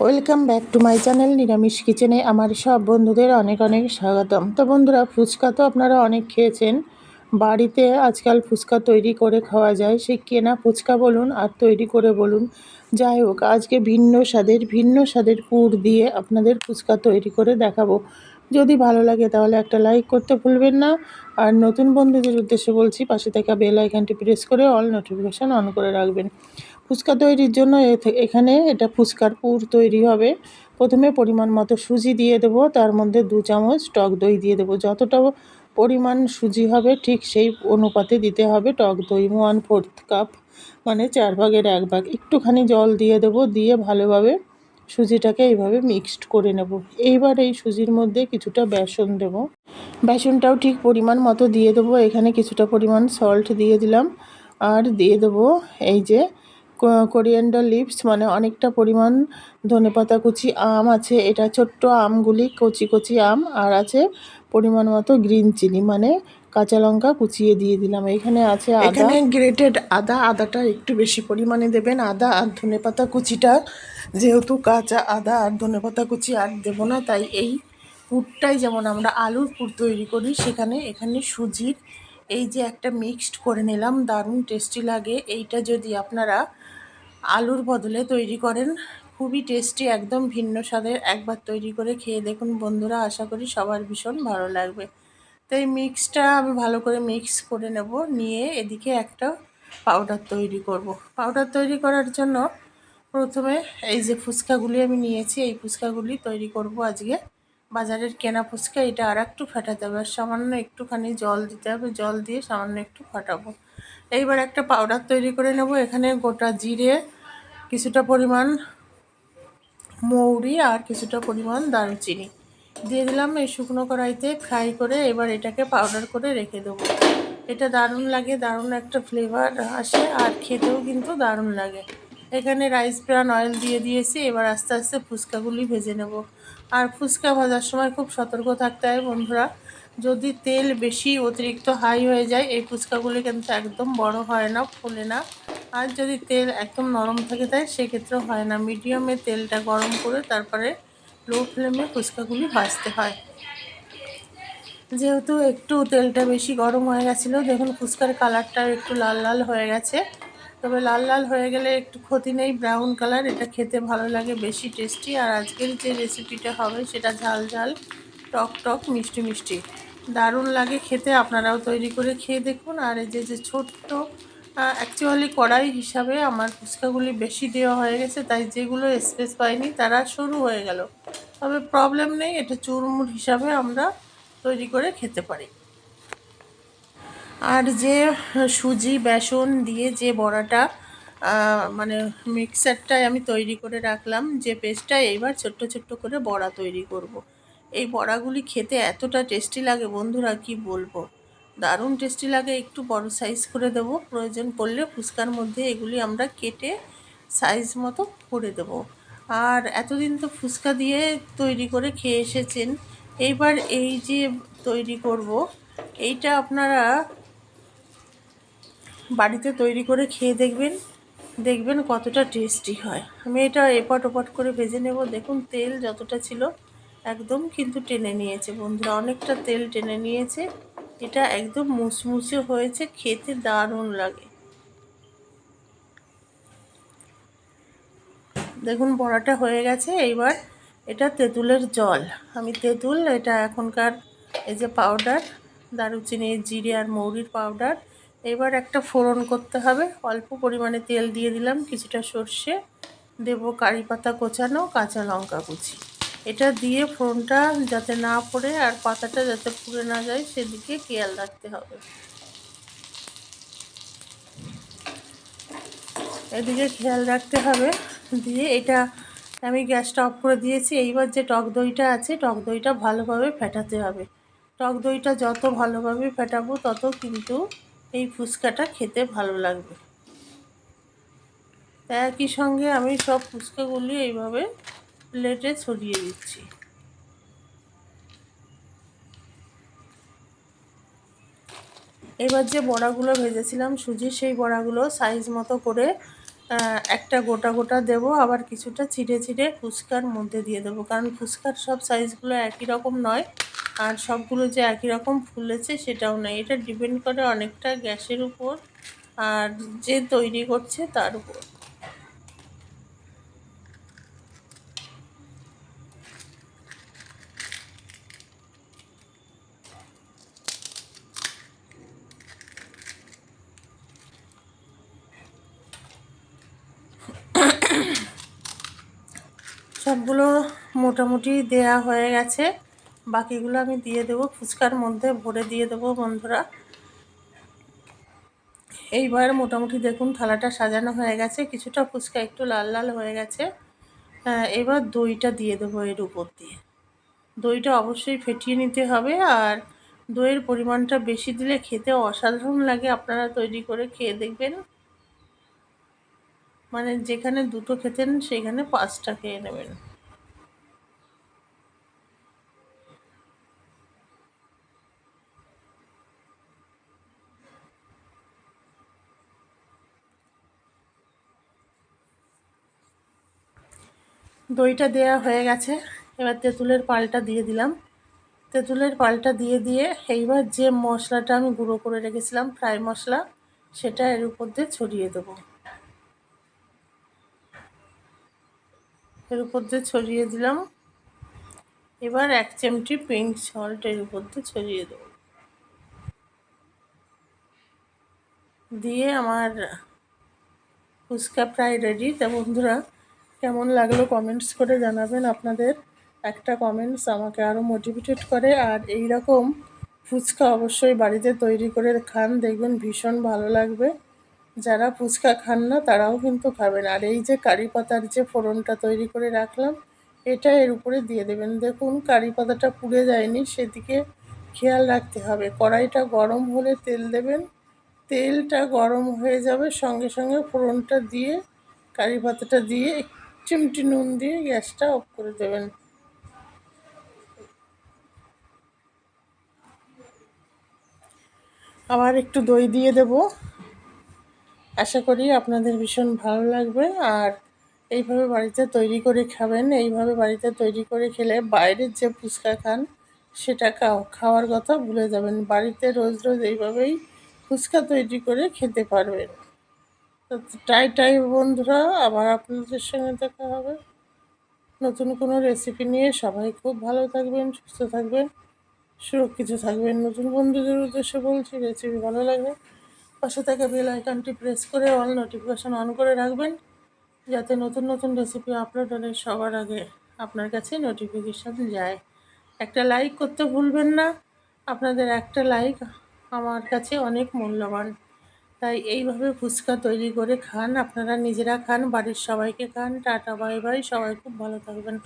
Welcome back to my channel নিরামিষ কিচেনে আমার সব বন্ধুদের অনেক অনেক স্বাগতম। তো বন্ধুরা, ফুচকা তো আপনারা অনেক খেয়েছেন। বাড়িতে আজকাল ফুচকা তৈরি করে খাওয়া যায়। সে কেনা ফুচকা বলুন আর তৈরি করে বলুন। যাই হোক, আজকে ভিন্ন স্বাদের ভিন্ন স্বাদের পুর দিয়ে আপনাদের ফুচকা তৈরি করে দেখাবো। যদি ভালো লাগে তাহলে একটা লাইক করতে ভুলবেন না। আর নতুন বন্ধুদের উদ্দেশ্যে বলছি, পাশে থাকা বেল আইকনটি প্রেস করে অল নোটিফিকেশান অন করে রাখবেন। ফুচকা তৈরির জন্য এখানে এটা ফুচকার পুর তৈরি হবে। প্রথমে পরিমাণ মতো সুজি দিয়ে দেবো, তার মধ্যে দু চামচ টক দই দিয়ে দেবো। যতটা পরিমাণ সুজি হবে ঠিক সেই অনুপাতে দিতে হবে টক দই, ওয়ান ফোর্থ কাপ মানে চার ভাগের এক ভাগ। একটুখানি জল দিয়ে দেবো, দিয়ে ভালোভাবে সুজিটাকে এইভাবে মিক্সড করে নেব। এইবার এই সুজির মধ্যে কিছুটা বেসন দেব। বেসনটাও ঠিক পরিমাণ মতো দিয়ে দেবো। এখানে কিছুটা পরিমাণ সল্ট দিয়ে দিলাম। আর দিয়ে দেবো এই যে কোরিয়ান্ডার লিভস মানে অনেকটা পরিমাণ ধনেপাতা কুচি, আম আছে। এটা ছোট্ট আমগুলি, কচি কচি আম, আর আছে পরিমাণ মতো গ্রিন চিলি মানে কাঁচা লঙ্কা কুচিয়ে দিয়ে দিলাম। এখানে আছে এখানে গ্রেটেড আদা, আদাটা একটু বেশি পরিমাণে দেবেন। আদা আর ধনেপাতা কুচিটা যেহেতু কাঁচা আদা আর ধনেপাতা কুচি আর দেবো না, তাই এই পুরটাই যেমন আমরা আলুর পুর তৈরি করি, সেখানে এখানে সুজির এই যে একটা মিক্সড করে নিলাম। দারুণ টেস্টি লাগে। এইটা যদি আপনারা আলুর বদলে তৈরি করেন। খুবই টেস্টি একদম ভিন্ন স্বাদের একবার তৈরি করে খেয়ে দেখুন বন্ধুরা, আশা করি সবার ভীষণ ভালো লাগবে। তো এই মিক্সটা আমি ভালো করে মিক্স করে নেব, নিয়ে এদিকে একটা পাউডার তৈরি করব। পাউডার তৈরি করার জন্য প্রথমে এই যে ফুচকাগুলি আমি নিয়েছি, এই ফুচকাগুলি তৈরি করব আজকে। বাজারের কেনা ফুচকা, এটা আর একটু ফাটাতে হবে, আর সামান্য একটুখানি জল দিতে হবে, জল দিয়ে সামান্য একটু ফাটাবো। এইবার একটা পাউডার তৈরি করে নেব, এখানে গোটা জিরে কিছুটা পরিমাণ মৌরি আর কিছুটা পরিমাণ দারুচিনি। দিয়ে দিলাম এই শুকনো কড়াইতে ফ্রাই করে এবার এটাকে পাউডার করে রেখে দেবো। এটা দারুণ লাগে, দারুণ একটা ফ্লেভার আসে আর খেতেও কিন্তু দারুণ লাগে। এখানে রাইস ব্রান অয়েল দিয়ে দিয়েছি, এবার আস্তে আস্তে ফুচকাগুলি ভেজে নেব। আর ফুচকা ভাজার সময় খুব সতর্ক থাকতে হয় বন্ধুরা। যদি তেল বেশি অতিরিক্ত হাই হয়ে যায়, এই ফুচকাগুলি কিন্তু একদম বড় হয় না, ফুলে না। আর যদি তেল একদম নরম থাকে তাই সেক্ষেত্রেও হয় না। মিডিয়ামে তেলটা গরম করে তারপরে লো ফ্লেমে ফুচকাগুলি ভাজতে হয়। যেহেতু একটু তেলটা বেশি গরম হয়ে গেছিল, দেখুন ফুচকার কালারটাও একটু লাল লাল হয়ে গেছে। তবে লাল লাল হয়ে গেলে একটু ক্ষতি নেই ব্রাউন কালার এটা খেতে ভালো লাগে, বেশি টেস্টি আর আজকের যে রেসিপিটা হবে সেটা ঝাল ঝাল, টক টক, মিষ্টি মিষ্টি। দারুণ লাগে খেতে, আপনারাও তৈরি করে খেয়ে দেখুন। আর এই যে যে ছোট্ট অ্যাকচুয়ালি কড়াই হিসাবে আমার ফুচকাগুলি বেশি দেওয়া হয়ে গেছে, তাই যেগুলো স্পেস পায়নি তারা শুরু হয়ে গেল। তবে প্রবলেম নেই, এটা চুরমুর হিসাবে আমরা তৈরি করে খেতে পারি। আর যে সুজি, বেসন দিয়ে যে বড়াটা মানে মিক্সারটায় আমি তৈরি করে রাখলাম, যে পেস্টটা এইবার ছোট্ট ছোট্ট করে বড়া তৈরি করব। এই বড়াগুলি খেতে এতটা টেস্টি লাগে, বন্ধুরা কি বলব? দারুণ টেস্টি লাগে, একটু বড় সাইজ করে দেব। প্রয়োজন পড়লে ফুচকার মধ্যে এগুলি আমরা কেটে সাইজ মতো করে দেব। আর এতদিন তো ফুচকা দিয়ে তৈরি করে খেয়ে এসেছেন এইবার এই যে তৈরি করব, এইটা আপনারা বাড়িতে তৈরি করে খেয়ে দেখবেন দেখবেন কতটা টেস্টি হয়। আমি এটা এপাট ওপাট করে ভেজে নেব, দেখুন তেল যতটা ছিল একদম কিন্তু টেনে নিয়েছে বন্ধুরা, অনেকটা তেল টেনে নিয়েছে। এটা একদম মুচমুচে হয়েছে, খেতে দারুণ লাগে। দেখুন, বড়াটা হয়ে গেছে, এইবার এটা তেঁতুলের জল। আমি তেঁতুল, এটা এখনকার এই যে পাউডার দারুচিনি, জিরে আর মৌরির পাউডার এবার একটা ফোড়ন করতে হবে। অল্প পরিমাণে তেল দিয়ে দিলাম, কিছুটা সর্ষে, দেব কারি পাতা কোচানো, কাঁচা লঙ্কা কুচি। এটা দিয়ে ফোনটা যাতে না পড়ে আর পাতাটা যাতে পুড়ে না যায়, সেদিকে খেয়াল রাখতে হবে। এদিকে খেয়াল রাখতে হবে দিয়ে এটা আমি গ্যাসটা অফ করে দিয়েছি। এইবার যে টক দইটা আছে, টক দইটা ভালোভাবে ফেটাতে হবে। টক দইটা যত ভালোভাবে ফেটাবো, তত কিন্তু এই ফুচকাটা খেতে ভালো লাগবে। একই সঙ্গে আমি সব ফুচকাগুলি এইভাবে প্লেটে ছড়িয়ে দিচ্ছি। এবার যে বড়াগুলো ভেজেছিলাম সুজির সেই বড়াগুলো সাইজ মতো করে একটা গোটা গোটা দেব, আবার কিছুটা চিড়ে চিড়ে ফুচকার মধ্যে দিয়ে দেবো। কারণ ফুচকার সব সাইজগুলো একই রকম নয়, আর সবগুলো যে একই রকম ফুলেছে সেটাও নয়। এটা ডিপেন্ড করে অনেকটা গ্যাসের উপর, আর যে তৈরি করছে তার উপর। সবগুলো মোটামুটি দেয়া হয়ে গেছে। বাকিগুলো আমি দিয়ে দেবো ফুচকার মধ্যে ভরে দিয়ে দেবো বন্ধুরা। এইবার মোটামুটি দেখুন থালাটা সাজানো হয়ে গেছে কিছুটা ফুচকা একটু লাল লাল হয়ে গেছে। আহ, এবার দইটা দিয়ে দেবো এর উপর দিয়ে। দইটা অবশ্যই ফেটিয়ে নিতে হবে আর দইয়ের পরিমাণটা বেশি দিলে খেতে অসাধারণ লাগে আপনারা তৈরি করে খেয়ে দেখবেন। মানে যেখানে দুটো খেতেন সেখানে পাঁচটা খেয়ে নেবেন। দইটা দেয়া হয়ে গেছে। এবার তেঁতুলের পালটা দিয়ে দিলাম। তেঁতুলের পালটা দিয়ে দিয়ে এইবার যে মশলাটা আমি গুঁড়ো করে রেখেছিলাম, ফ্রাই মশলা, সেটা এর উপর দিয়ে ছড়িয়ে দেবো। এর উপর দিয়ে ছড়িয়ে দিলাম। এবার এক চিমটি পিঙ্ক সল্ট এর উপর দিয়ে ছড়িয়ে দেবো। দিয়ে আমার ফুচকা প্রায় রেডি তা বন্ধুরা, কেমন লাগল কমেন্টস করে জানাবেন আপনাদের। একটা কমেন্টস আমাকে আরও মোটিভেটেড করে। আর এই রকম ফুচকা অবশ্যই বাড়িতে তৈরি করে খান। দেখবেন ভীষণ ভালো লাগবে। যারা ফুচকা খান না, তারাও কিন্তু খাবেন। আর এই যে কারি পাতার যে ফোড়নটা তৈরি করে রাখলাম, এটা এর উপরে দিয়ে দেবেন। দেখুন, কারি পাতাটা পুড়ে যায়নি, সেদিকে খেয়াল রাখতে হবে। কড়াইটা গরম হলে তেল দেবেন। তেলটা গরম হয়ে যাবে, সঙ্গে সঙ্গে ফোড়নটা দিয়ে, কারি পাতাটা দিয়ে চিমটি নুন দিয়ে গ্যাসটা অফ করে দেবেন। আবার একটু দই দিয়ে দেব। আশা করি আপনাদের ভীষণ ভালো লাগবে। আর এইভাবে বাড়িতে তৈরি করে খাবেন, এইভাবে বাড়িতে তৈরি করে খেলে বাইরের যে ফুচকা খান সেটা খাওয়ার কথা ভুলে যাবেন। বাড়িতে রোজ রোজ এইভাবেই ফুচকা তৈরি করে খেতে পারবেন। টাই টাই বন্ধুরা, আবার আপনাদের সঙ্গে দেখা হবে। নতুন কোনো রেসিপি নিয়ে সবাই খুব ভালো থাকবেন, সুস্থ থাকবেন, সুরক্ষিত থাকবেন। নতুন বন্ধুদের উদ্দেশ্যে বলছি রেসিপি ভালো লাগবে পাশে থাকা বেল আইকনটি প্রেস করে অল নোটিফিকেশান অন করে রাখবেন, যাতে নতুন নতুন রেসিপি আপলোড হলে সবার আগে আপনার কাছে নোটিফিকেশান যায়। একটা লাইক করতে ভুলবেন না, আপনাদের একটা লাইক আমার কাছে অনেক মূল্যবান। তাই এইভাবে ফুচকা তৈরি করে খান, আপনারা নিজেরা খান, বাড়ির সবাইকে খান। টাটা বাই বাই সবাই খুব ভালো থাকবেন।